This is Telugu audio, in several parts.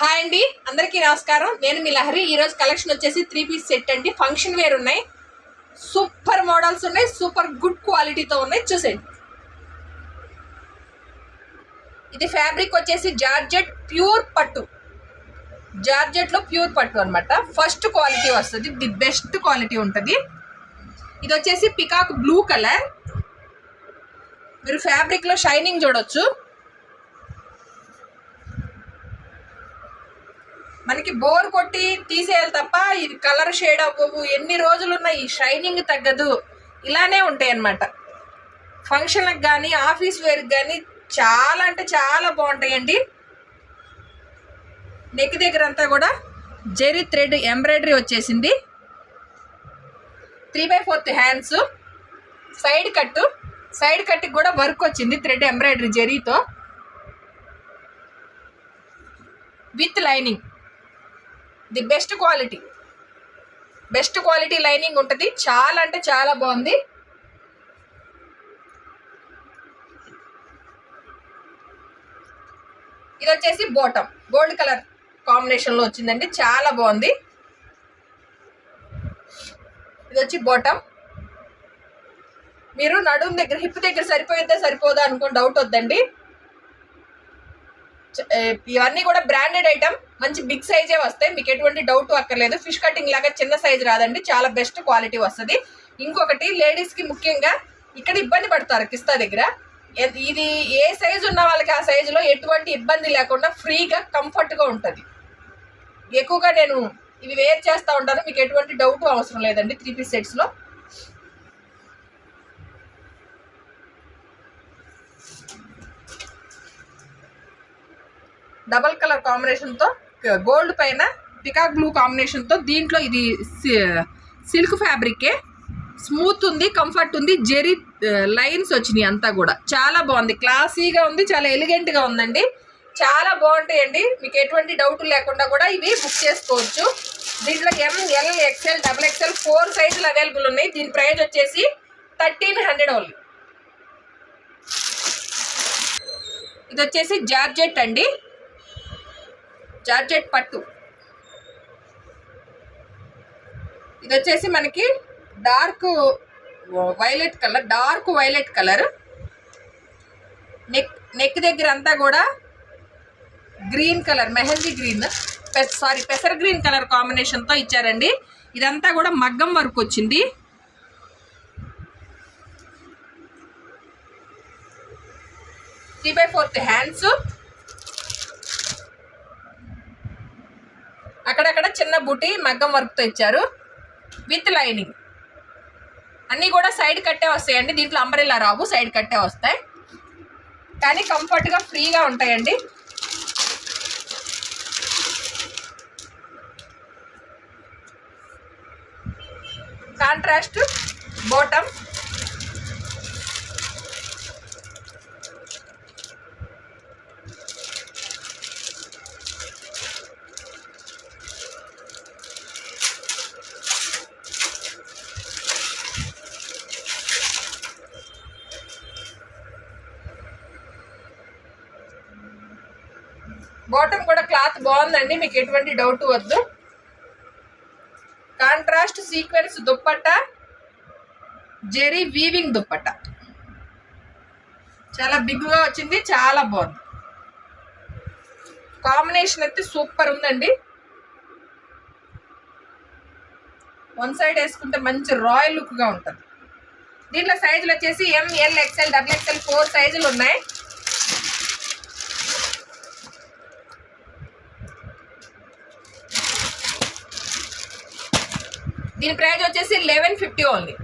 హాయ్ అండి అందరికీ నమస్కారం. నేను మీ లహరి. ఈరోజు కలెక్షన్ వచ్చేసి త్రీ పీస్ సెట్ అండి. ఫంక్షన్ వేర్ ఉన్నాయి. సూపర్ మోడల్స్ ఉన్నాయి. సూపర్ గుడ్ క్వాలిటీతో ఉన్నాయి. చూసేయండి. ఇది ఫ్యాబ్రిక్ వచ్చేసి జార్జెట్ ప్యూర్ పట్టు. జార్జెట్లో ప్యూర్ పట్టు అనమాట ఫస్ట్ క్వాలిటీ వస్తుంది. ది బెస్ట్ క్వాలిటీ ఉంటుంది. ఇది వచ్చేసి పికాక్ బ్లూ కలర్. మీరు ఫ్యాబ్రిక్లో షైనింగ్ చూడొచ్చు. మనకి బోర్ కొట్టి తీసేయాలి తప్ప ఇది కలర్ షేడ్ అవ్వవు. ఎన్ని రోజులున్నా ఈ షైనింగ్ తగ్గదు. ఇలానే ఉంటాయి అన్నమాట ఫంక్షన్లకు కానీ ఆఫీస్ వేర్కి కానీ చాలా అంటే చాలా బాగుంటాయండి. నెక్ దగ్గర అంతా కూడా జెరీ థ్రెడ్ ఎంబ్రాయిడరీ వచ్చేసింది. Three by fourth hands side కట్టు సైడ్ కట్కి కూడా వర్క్ వచ్చింది thread embroidery జెరీతో. With lining. The best quality. Best quality lining ఉంటుంది. చాలా అంటే చాలా బాగుంది. ఇది వచ్చేసి బోటం గోల్డ్ కలర్ కాంబినేషన్లో వచ్చిందండి. చాలా బాగుంది. ఇది వచ్చి బోటం మీరు నడుము దగ్గర హిప్ దగ్గర సరిపోయిద్దా సరిపోదా అనుకుని డౌట్ వద్దండి. ఇవన్నీ కూడా బ్రాండెడ్ ఐటమ్ మంచి బిగ్ సైజే వస్తాయి. మీకు ఎటువంటి డౌట్ అక్కర్లేదు. ఫిష్ కటింగ్ లాగా చిన్న సైజ్ రాదండి. చాలా బెస్ట్ క్వాలిటీ వస్తుంది. ఇంకొకటి లేడీస్కి ముఖ్యంగా ఇక్కడ ఇబ్బంది పడతారు కిస్తా దగ్గర. ఇది ఏ సైజు ఉన్న వాళ్ళకి ఆ సైజులో ఎటువంటి ఇబ్బంది లేకుండా ఫ్రీగా కంఫర్ట్గా ఉంటుంది. ఎక్కువగా నేను ఇవి వేర్ చేస్తూ ఉంటాను. మీకు ఎటువంటి డౌట్ అవసరం లేదండి. త్రీ పీస్ సెట్స్లో డబల్ కలర్ కాంబినేషన్తో గోల్డ్ పైన పికాక్ బ్లూ కాంబినేషన్తో దీంట్లో ఇది సిల్క్ ఫ్యాబ్రికే. స్మూత్ ఉంది కంఫర్ట్ ఉంది జెరీ లైన్స్ వచ్చినాయి అంతా కూడా. చాలా బాగుంది. క్లాసీగా ఉంది చాలా ఎలిగెంట్గా ఉందండి. చాలా బాగుంటాయండి. మీకు ఎటువంటి డౌట్ లేకుండా కూడా ఇవి బుక్ చేసుకోవచ్చు. దీంట్లో M L XL double XL four సైజులు అవైలబుల్ ఉన్నాయి. దీని ప్రైస్ వచ్చేసి థర్టీన్ హండ్రెడ్ ఓన్లీ. ఇది వచ్చేసి జార్జెట్ అండి. జార్జెట్ పట్టు. ఇది వచ్చేసి మనకి dark violet colour dark violet colour. Neck neck దగ్గర అంతా కూడా green colour mehndi green. Sorry పెసర్ green colour కాంబినేషన్తో ఇచ్చారండి. ఇదంతా కూడా మగ్గం వరకు వచ్చింది. Three by fourth hands. అక్కడక్కడ చిన్న బుటి మగ్గం వర్క్తో ఇచ్చారు. With lining. అన్నీ కూడా సైడ్ కట్టే వస్తాయండి. దీంట్లో అంబరెల్లా రావు సైడ్ కట్టే వస్తాయి. కానీ కంఫర్ట్గా ఫ్రీగా ఉంటాయండి. కాంట్రాస్ట్ బోటమ్ బాటమ్ కూడా క్లాత్ బాగుందండి మీకు ఎటువంటి డౌట్ వద్దు. Contrast sequence dupatta zari weaving dupatta చాలా బిగ్గా వచ్చింది చాలా బాగుంది. కాంబినేషన్ అయితే సూపర్ ఉందండి. వన్ సైడ్ వేసుకుంటే మంచి రాయల్ లుక్గా ఉంటుంది. దీంట్లో సైజులు వచ్చేసి M L XL double XL four సైజులు ఉన్నాయి. దీని ప్రైజ్ వచ్చేసి లెవెన్ ఫిఫ్టీ ఓన్లీ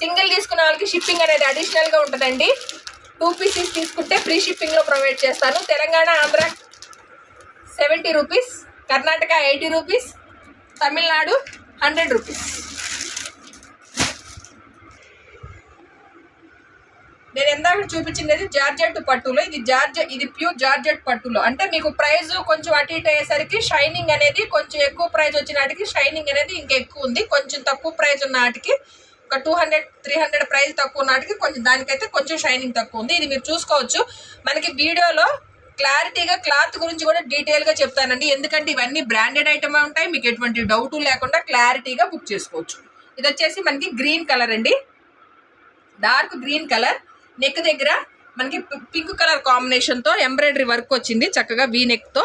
సింగిల్ తీసుకున్న వాళ్ళకి షిప్పింగ్ అనేది అడిషనల్గా ఉంటుందండి. టూ పీసెస్ తీసుకుంటే ఫ్రీ షిప్పింగ్లో ప్రొవైడ్ చేస్తాను. Telangana Andhra seventy rupees Karnataka eighty rupees Tamil Nadu hundred rupees నేను చూపించినది జార్జెట్ పట్టులో. ఇది జార్జెట్ ఇది ప్యూర్ జార్జెట్ పట్టులో. అంటే మీకు ప్రైస్ కొంచెం అటు ఇటు అయ్యేసరికి షైనింగ్ అనేది కొంచెం ఎక్కువ ప్రైస్ వచ్చిన వాటికి షైనింగ్ అనేది ఇంకా ఎక్కువ ఉంది. కొంచెం తక్కువ ప్రైస్ ఉన్న వాటికి ఒక two hundred three hundred price తక్కువ నాటికి కొంచెం దానికైతే కొంచెం షైనింగ్ తక్కువ ఉంది. ఇది మీరు చూసుకోవచ్చు. మనకి వీడియోలో క్లారిటీగా క్లాత్ గురించి కూడా డీటెయిల్గా చెప్తానండి. ఎందుకంటే ఇవన్నీ బ్రాండెడ్ ఐటమే ఉంటాయి. మీకు ఎటువంటి డౌట్ లేకుండా క్లారిటీగా బుక్ చేసుకోవచ్చు. ఇది వచ్చేసి మనకి గ్రీన్ కలర్ అండి. Dark green colour. నెక్ దగ్గర మనకి పింక్ కలర్ కాంబినేషన్తో ఎంబ్రాయిడరీ వర్క్ వచ్చింది చక్కగా వీ నెక్తో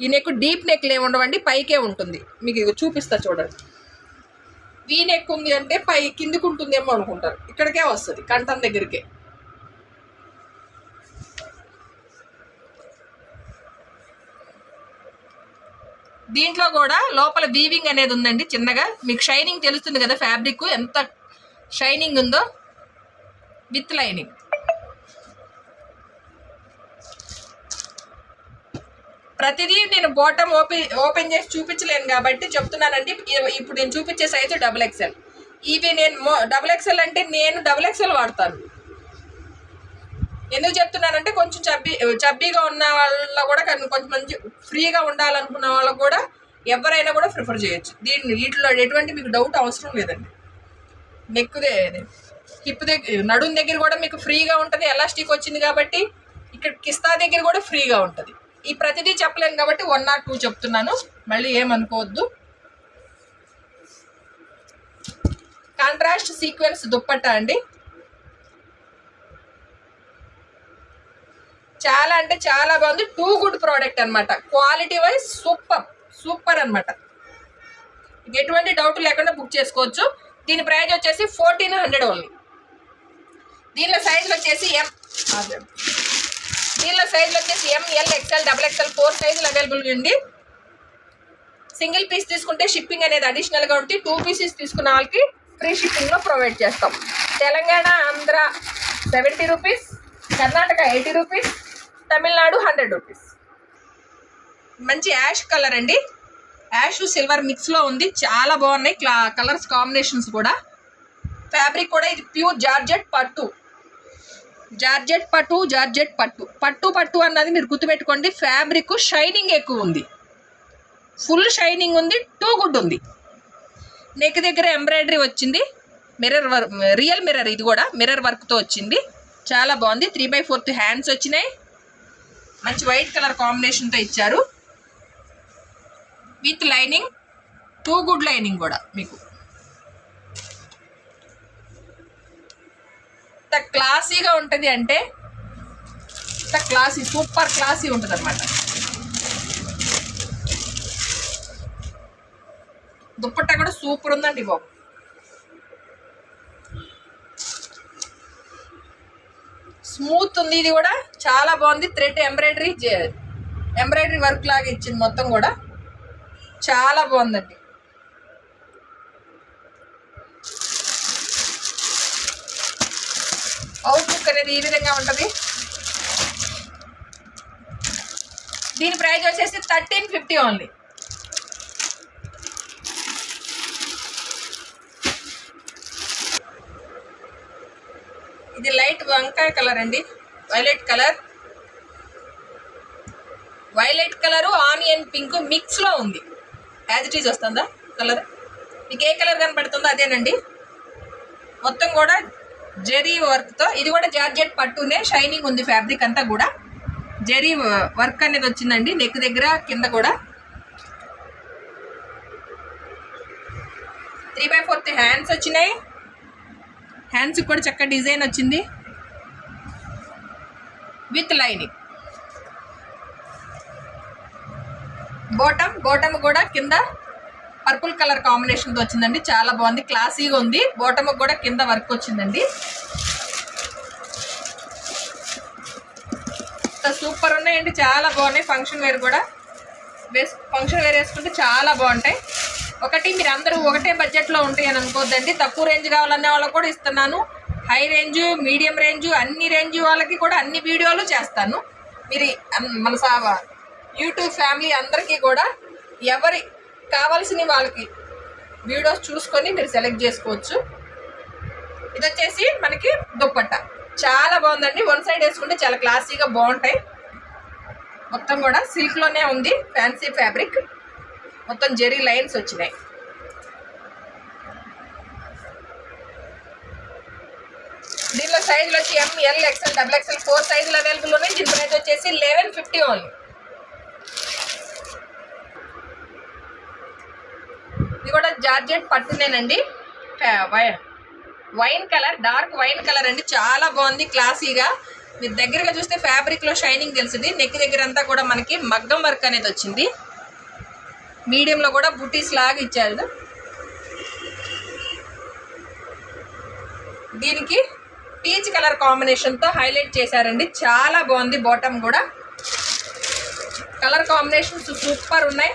ఈ నెక్ డీప్ నెక్లు ఏమి ఉండవండి పైకే ఉంటుంది. మీకు చూపిస్తా చూడండి. వీ నెక్ ఉంది అంటే పై కిందికి ఉంటుందేమో అనుకుంటారు. ఇక్కడికే వస్తుంది కంఠం దగ్గరికే. దీంట్లో కూడా లోపల వీవింగ్ అనేది ఉందండి చిన్నగా. మీకు షైనింగ్ తెలుస్తుంది కదా ఫ్యాబ్రిక్ ఎంత షైనింగ్ ఉందో. With lining. ప్రతిదీ నేను బాటమ్ ఓపెన్ ఓపెన్ చేసి చూపించలేను కాబట్టి చెప్తున్నానండి. ఇప్పుడు నేను చూపించే సైజు డబుల్ ఎక్స్ఎల్. ఇవి నేను డబుల్ ఎక్స్ఎల్ అంటే నేను డబుల్ ఎక్స్ఎల్ వాడతాను. ఎందుకు చెప్తున్నానంటే కొంచెం చబ్బీ చబ్బీగా ఉన్న వాళ్ళ కూడా కొంచెం మంచి ఫ్రీగా ఉండాలనుకున్న వాళ్ళకు కూడా ఎవరైనా కూడా ప్రిఫర్ చేయొచ్చు. దీన్ని వీటిలో ఎటువంటి మీకు డౌట్ అవసరం లేదండి. నెక్కుదే హిప్ దగ్గర నడుం దగ్గర కూడా మీకు ఫ్రీగా ఉంటుంది ఎలాస్టిక్ వచ్చింది కాబట్టి ఇక్కడ కిస్తా దగ్గర కూడా ఫ్రీగా ఉంటుంది. ఈ ప్రతిదీ చెప్పలేను కాబట్టి వన్ నాట్ టూ చెప్తున్నాను. మళ్ళీ ఏమనుకోవద్దు. కాంట్రాస్ట్ సీక్వెన్స్ దుప్పట్టా అండి. చాలా అంటే చాలా బాగుంది. టూ గుడ్ ప్రోడక్ట్ అన్నమాట. క్వాలిటీ వైజ్ సూపర్ సూపర్ అన్నమాట. ఎటువంటి డౌట్ లేకుండా బుక్ చేసుకోవచ్చు. దీని ప్రైజ్ వచ్చేసి ఫోర్టీన్ హండ్రెడ్ ఓన్లీ దీనిలో సైజులు వచ్చేసి ఎం దీనిలో సైజులు వచ్చేసి M L XL double XL four సైజులు అవైలబుల్గా ఉంది. సింగిల్ పీస్ తీసుకుంటే షిప్పింగ్ అనేది అడిషనల్గా ఉంటే టూ పీసెస్ తీసుకున్న వాళ్ళకి ఫ్రీ షిప్పింగ్లో ప్రొవైడ్ చేస్తాం. Telangana Andhra seventy rupees Karnataka eighty rupees Tamil Nadu hundred rupees మంచి యాష్ కలర్ అండి. యాష్ సిల్వర్ మిక్స్లో ఉంది. చాలా బాగున్నాయి. క్లా కలర్స్ కాంబినేషన్స్ కూడా. ఫ్యాబ్రిక్ కూడా ఇది ప్యూర్ జార్జెట్ పట్టు. జార్జెట్ పట్టు జార్జెట్ పట్టు. పట్టు పట్టు అన్నది మీరు గుర్తుపెట్టుకోండి. ఫ్యాబ్రిక్ షైనింగ్ ఎక్కువ ఉంది. ఫుల్ షైనింగ్ ఉంది టూ గుడ్ ఉంది. నెక్ దగ్గర ఎంబ్రాయిడరీ వచ్చింది. మిర్రర్ వర్క్ రియల్ మిర్రర్ ఇది కూడా మిర్రర్ వర్క్తో వచ్చింది. చాలా బాగుంది. త్రీ బై ఫోర్త్ హ్యాండ్స్ వచ్చినాయి. మంచి వైట్ కలర్ కాంబినేషన్తో ఇచ్చారు. With lining too good lining కూడా మీకు. ఎంత క్లాసీగా ఉంటుంది అంటే ఎంత క్లాసీ సూపర్ క్లాసీ ఉంటుంది అనమాట దుప్పట్ట కూడా సూపర్ ఉందండి బాబు. స్మూత్ ఉంది ఇది కూడా చాలా బాగుంది. థ్రెడ్ ఎంబ్రాయిడరీ ఎంబ్రాయిడరీ వర్క్ లాగా ఇచ్చింది మొత్తం కూడా. చాలా బాగుందండి. అవుట్లుక్ అనేది ఈ విధంగా ఉంటుంది? దీని ప్రైజ్ వచ్చేసి థర్టీన్ ఫిఫ్టీ ఓన్లీ. ఇది లైట్ వంకాయ కలర్ అండి. Violet colour. Violet colour onion pink మిక్స్లో ఉంది. యాజ్ ఇట్ ఈజ్ వస్తుందా? కలర్? మీకు ఏ కలర్ కనపడుతుందో అదేనండి. మొత్తం కూడా జెరీ వర్క్తో ఇది కూడా జార్జెట్ పట్టునే షైనింగ్ ఉంది ఫ్యాబ్రిక్ అంతా కూడా. జెరీ వర్క్ అనేది వచ్చిందండి నెక్ దగ్గర కింద కూడా. త్రీ బై ఫోర్త్ హ్యాండ్స్ వచ్చినాయి. హ్యాండ్స్కి కూడా చక్క డిజైన్ వచ్చింది. With lining. బాటమ్ బాటమ్ కూడా కింద పర్పుల్ కలర్ కాంబినేషన్తో వచ్చిందండి. చాలా బాగుంది. క్లాసీగా ఉంది. బాటమ్ కూడా కింద వర్క్ వచ్చిందండి. సూపర్ ఉన్నాయండి. చాలా బాగున్నాయి. ఫంక్షన్ వేర్ కూడా. వేస్ ఫంక్షన్ వేర్ వేసుకుంటే చాలా బాగుంటాయి. ఒకటి మీరు అందరూ ఒకటే బడ్జెట్లో ఉంటాయి అని అనుకోవద్దండి తక్కువ రేంజ్ కావాలనే వాళ్ళకి కూడా ఇస్తున్నాను. హై రేంజ్ మీడియం రేంజ్ అన్ని రేంజ్ వాళ్ళకి కూడా అన్ని వీడియోలు చేస్తాను. మీరు మన సా యూట్యూబ్ ఫ్యామిలీ అందరికీ కూడా ఎవరి కావాల్సిన వాళ్ళకి వీడియోస్ చూసుకొని మీరు సెలెక్ట్ చేసుకోవచ్చు. ఇది వచ్చేసి మనకి దుప్పట్ట. చాలా బాగుందండి. వన్ సైడ్ వేసుకుంటే చాలా క్లాసీగా బాగుంటాయి. మొత్తం కూడా సిల్క్లోనే ఉంది. ఫ్యాన్సీ ఫ్యాబ్రిక్ మొత్తం జెరీ లైన్స్ వచ్చినాయి. దీనిలో సైజులు వచ్చి M L XL double XL four సైజులు అవైలబుల్ ఉన్నాయి. దీని ప్రైస్ వచ్చేసి లెవెన్ ఫిఫ్టీ ఓన్లీ ఇది కూడా georgette పట్టునేనండి. Wi- wine colour dark wine colour అండి. చాలా బాగుంది క్లాసీగా. మీరు దగ్గరగా చూస్తే ఫ్యాబ్రిక్లో షైనింగ్ తెలిసింది. నెక్ దగ్గర అంతా కూడా మనకి మగ్గం వర్క్ అనేది వచ్చింది. మీడియంలో కూడా బుటీస్ లాగా ఇచ్చారు. దీనికి పీచ్ కలర్ కాంబినేషన్తో హైలైట్ చేశారండి. చాలా బాగుంది బాటమ్ కూడా. కలర్ కాంబినేషన్స్ సూపర్ ఉన్నాయి.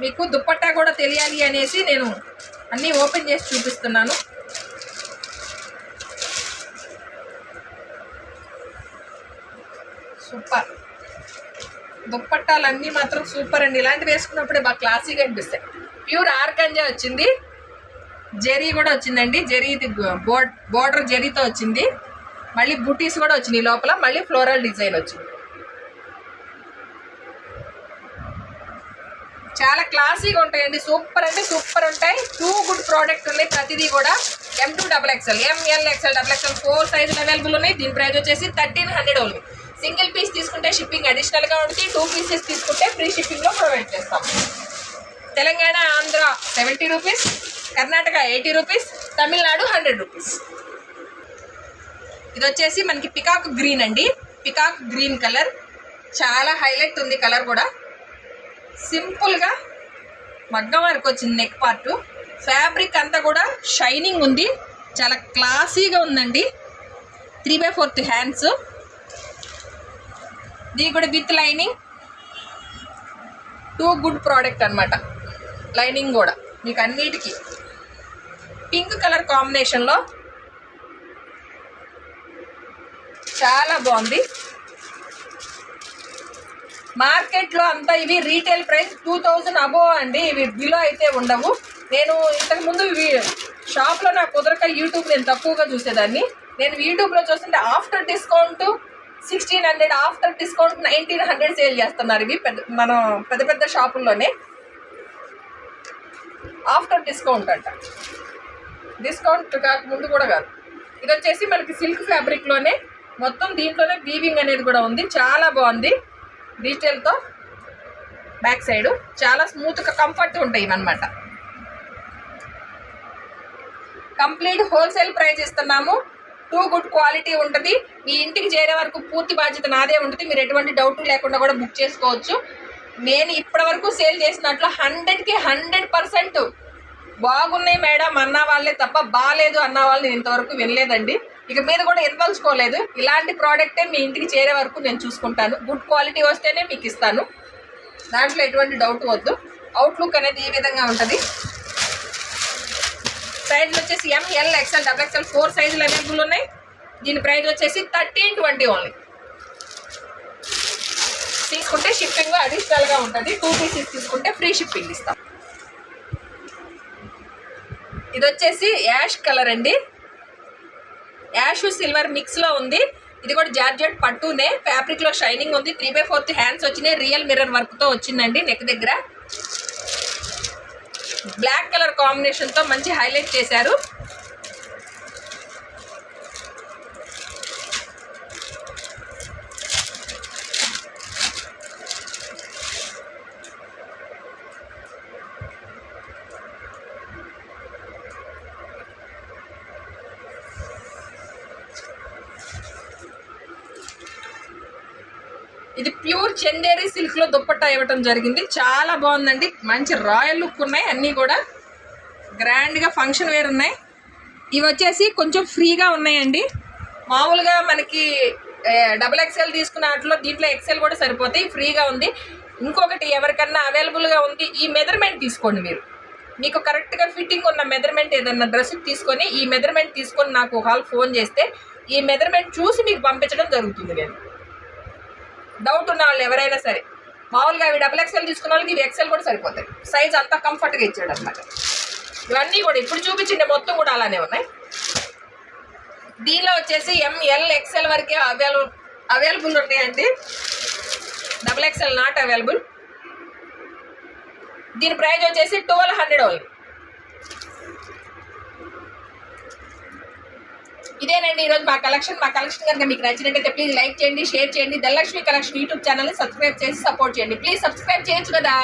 మీకు దుప్పట్టా కూడా తెలియాలి అనేసి నేను అన్నీ ఓపెన్ చేసి చూపిస్తున్నాను. సూపర్. దుప్పట్టాలన్నీ మాత్రం సూపర్ అండి. ఇలాంటివి వేసుకున్నప్పుడే బాగా క్లాసీగా అనిపిస్తాయి. ప్యూర్ ఆర్గంజా వచ్చింది. జెరీ కూడా వచ్చిందండి. జెరీ ఇది బోర్డర్ జెరీతో వచ్చింది. మళ్ళీ బుటీస్ కూడా వచ్చినాయి లోపల. మళ్ళీ ఫ్లోరల్ డిజైన్ వచ్చింది. చాలా క్లాసీగా ఉంటాయండి. సూపర్ అంటే సూపర్ ఉంటాయి. టూ గుడ్ ప్రోడక్ట్ ఉన్నాయి. ప్రతిదీ కూడా M two double XL M L XL double XL four సైజులు అవైలబుల్ ఉన్నాయి. దీని ప్రైస్ వచ్చేసి thirteen hundred only single piece తీసుకుంటే షిప్పింగ్ అడిషనల్గా ఉంటుంది. టూ పీసెస్ తీసుకుంటే ఫ్రీ షిప్పింగ్లో ప్రొవైడ్ చేస్తాం. Telangana Andhra seventy rupees Karnataka eighty rupees Tamil Nadu hundred rupees ఇది వచ్చేసి మనకి పికాక్ గ్రీన్ అండి. పికాక్ గ్రీన్ కలర్ చాలా హైలైట్ ఉంది కలర్ కూడా. సింపుల్గా మగ్గం వరకు వచ్చింది నెక్ పార్ట్ ఫ్యాబ్రిక్ అంతా కూడా షైనింగ్ ఉంది. చాలా క్లాసీగా ఉందండి. త్రీ బై ఫోర్త్ హ్యాండ్స్ దీ కూడా with lining too good product అన్నమాట. లైనింగ్ కూడా. మీకు అన్నిటికీ. పింక్ కలర్ కాంబినేషన్లో చాలా బాగుంది. మార్కెట్లో అంతా ఇవి retail price two thousand above అండి. ఇవి బిలో అయితే ఉండవు. నేను ఇంతకుముందు ఇవి షాప్లో నాకు కుదరక యూట్యూబ్ నేను తక్కువగా చూసేదాన్ని. నేను యూట్యూబ్లో చూస్తుంటే after discount sixteen hundred after discount nineteen hundred sale చేస్తున్నారు ఇవి పెద్ద మనం పెద్ద పెద్ద షాపుల్లోనే. ఆఫ్టర్ డిస్కౌంట్ అంట. డిస్కౌంట్ కాకముందు కూడా కాదు. ఇది వచ్చేసి మనకి సిల్క్ ఫ్యాబ్రిక్లోనే. మొత్తం దీంట్లోనే వీవింగ్ అనేది కూడా ఉంది. చాలా బాగుంది. డిజిటల్తో బ్యాక్ సైడు చాలా స్మూత్గా కంఫర్ట్ ఉంటాయి ఇవన్నమాట. కంప్లీట్ హోల్సేల్ ప్రైస్ ఇస్తున్నాము. టూ గుడ్ క్వాలిటీ ఉంటుంది. మీ ఇంటికి చేరే వరకు పూర్తి బాధ్యత నాదే ఉంటుంది. మీరు ఎటువంటి డౌట్ లేకుండా కూడా బుక్ చేసుకోవచ్చు. నేను ఇప్పటి వరకు సేల్ చేసినట్లు హండ్రెడ్కి హండ్రెడ్ పర్సెంట్ బాగున్నాయి మేడం. అన్న వాళ్ళే తప్ప బాగాలేదు అన్న వాళ్ళు నేను ఇంతవరకు వినలేదండి. ఇక మీద కూడా ఇవ్వదలుచుకోలేదు ఇలాంటి ప్రోడక్టే మీ ఇంటికి చేరే వరకు నేను చూసుకుంటాను. గుడ్ క్వాలిటీ వస్తేనే మీకు ఇస్తాను. దాంట్లో ఎటువంటి డౌట్ వద్దు. అవుట్లుక్ అనేది ఈ విధంగా ఉంటుంది. సైజ్ వచ్చేసి M L XL double XL four సైజులు అవైలబుల్ ఉన్నాయి. దీని ప్రైస్ వచ్చేసి థర్టీన్ ట్వంటీ ఓన్లీ తీసుకుంటే షిప్పింగ్ అడిషనల్గా ఉంటుంది. టూ పీసెస్ తీసుకుంటే ఫ్రీ షిప్పింగ్ ఇస్తాం. ఇది వచ్చేసి యాష్ కలర్ అండి. యాష్ సిల్వర్ మిక్స్లో ఉంది. ఇది కూడా జార్జెట్ పట్టునే. ఫ్యాబ్రిక్లో షైనింగ్ ఉంది. త్రీ బై ఫోర్త్ హ్యాండ్స్ వచ్చినాయి. రియల్ మిర్రర్ వర్క్తో వచ్చిందండి నెక్ దగ్గర. బ్లాక్ కలర్ కాంబినేషన్తో మంచి హైలైట్ చేశారు ఇది ప్యూర్ చందేరి సిల్క్లో దుప్పట్టా ఇవ్వటం జరిగింది. చాలా బాగుందండి. మంచి రాయల్ లుక్ ఉన్నాయి. అన్నీ కూడా గ్రాండ్గా ఫంక్షన్ వేర్ ఉన్నాయి. ఇవి వచ్చేసి కొంచెం ఫ్రీగా ఉన్నాయండి. మామూలుగా మనకి డబుల్ ఎక్స్ఎల్ తీసుకున్న వాటిలో దీంట్లో ఎక్స్ఎల్ కూడా సరిపోతాయి. ఫ్రీగా ఉంది. ఇంకొకటి ఎవరికన్నా అవైలబుల్గా ఉంది ఈ మెజర్మెంట్ తీసుకోండి మీరు. మీకు కరెక్ట్గా ఫిట్టింగ్ ఉన్న మెజర్మెంట్ ఏదన్నా డ్రెస్ తీసుకొని ఈ మెజర్మెంట్ తీసుకొని నాకు ఒక హాల్ ఫోన్ చేస్తే ఈ మెజర్మెంట్ చూసి మీకు పంపించడం జరుగుతుంది. నేను డౌట్ ఉన్న వాళ్ళు ఎవరైనా సరే. మామూలుగా అవి డబుల్ ఎక్స్ఎల్ తీసుకున్న వాళ్ళకి ఇవి ఎక్స్ఎల్ కూడా సరిపోతాయి. సైజ్ అంతా కంఫర్ట్గా ఇచ్చాడు అనమాట ఇవన్నీ కూడా ఇప్పుడు చూపించింది మొత్తం కూడా అలానే ఉన్నాయి. దీనిలో వచ్చేసి ఎంఎల్ ఎక్స్ఎల్ వరకే అవైలబుల్ అవైలబుల్ ఉన్నాయండి. డబుల్ ఎక్స్ఎల్ నాట్ అవైలబుల్ దీని ప్రైజ్ వచ్చేసి ట్వెల్వ్ హండ్రెడ్ ఓన్లీ ఇదేనండి ఈరోజు మా కలెక్షన్. మా కలెక్షన్ కనుక మీకు నచ్చినట్టయితే ప్లీజ్ లైక్ చేయండి షేర్ చేయండి. ధనలక్ష్మి కలెక్షన్ యూట్యూబ్ ఛానల్ని సబ్స్క్రైబ్ చేసి సపోర్ట్ చేయండి. ప్లీజ్ సబ్స్క్రైబ్ చేయొచ్చు కదా?